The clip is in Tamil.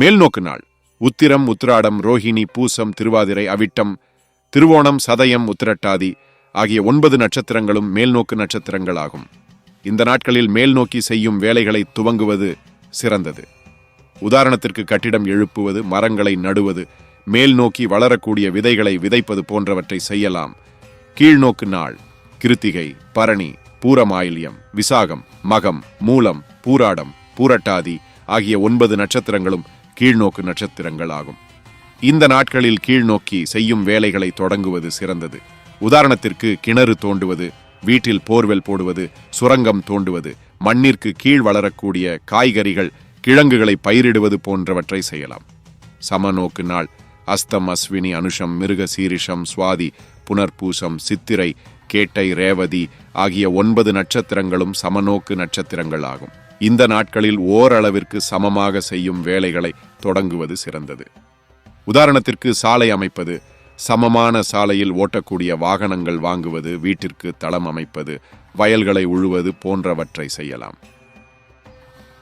மேல்நோக்கு நாள் உத்திரம் உத்திராடம் ரோஹிணி பூசம் திருவாதிரை அவிட்டம் திருவோணம் சதயம் உத்திரட்டாதி ஆகிய ஒன்பது நட்சத்திரங்களும் மேல்நோக்கு நட்சத்திரங்களாகும். இந்த நாட்களில் மேல்நோக்கி செய்யும் வேலைகளை துவங்குவது சிறந்தது. உதாரணத்திற்கு கட்டிடம் எழுப்புவது மரங்களை நடுவது மேல் நோக்கி வளரக்கூடிய விதைகளை விதைப்பது போன்றவற்றை செய்யலாம். கீழ்நோக்கு நாள் கிருத்திகை பரணி பூரமாயில்யம் விசாகம் மகம் மூலம் பூராடம் பூரட்டாதி ஆகிய ஒன்பது நட்சத்திரங்களும் கீழ்நோக்கு நட்சத்திரங்கள் ஆகும் இந்த நாட்களில் கீழ்நோக்கி செய்யும் வேலைகளை தொடங்குவது சிறந்தது. உதாரணத்திற்கு கிணறு தோண்டுவது வீட்டில் போர்வெல் போடுவது சுரங்கம் தோண்டுவது மண்ணிற்கு கீழ் வளரக்கூடிய காய்கறிகள் கிழங்குகளை பயிரிடுவது போன்றவற்றை செய்யலாம். சமநோக்கு நாள் அஸ்தம் அஸ்வினி அனுஷம் மிருக சீரிஷம் சுவாதி புனர்பூசம் சித்திரை கேட்டை ரேவதி ஆகிய ஒன்பது நட்சத்திரங்களும் சமநோக்கு நட்சத்திரங்கள் ஆகும் இந்த நாட்களில் ஓரளவிற்கு சமமாக செய்யும் வேலைகளை தொடங்குவது சிறந்தது. உதாரணத்திற்கு சாலை அமைப்பது சமமான சாலையில் ஓட்டக்கூடிய வாகனங்கள் வாங்குவது வீட்டிற்கு தளம் அமைப்பது வயல்களை உழுவது போன்றவற்றை செய்யலாம்.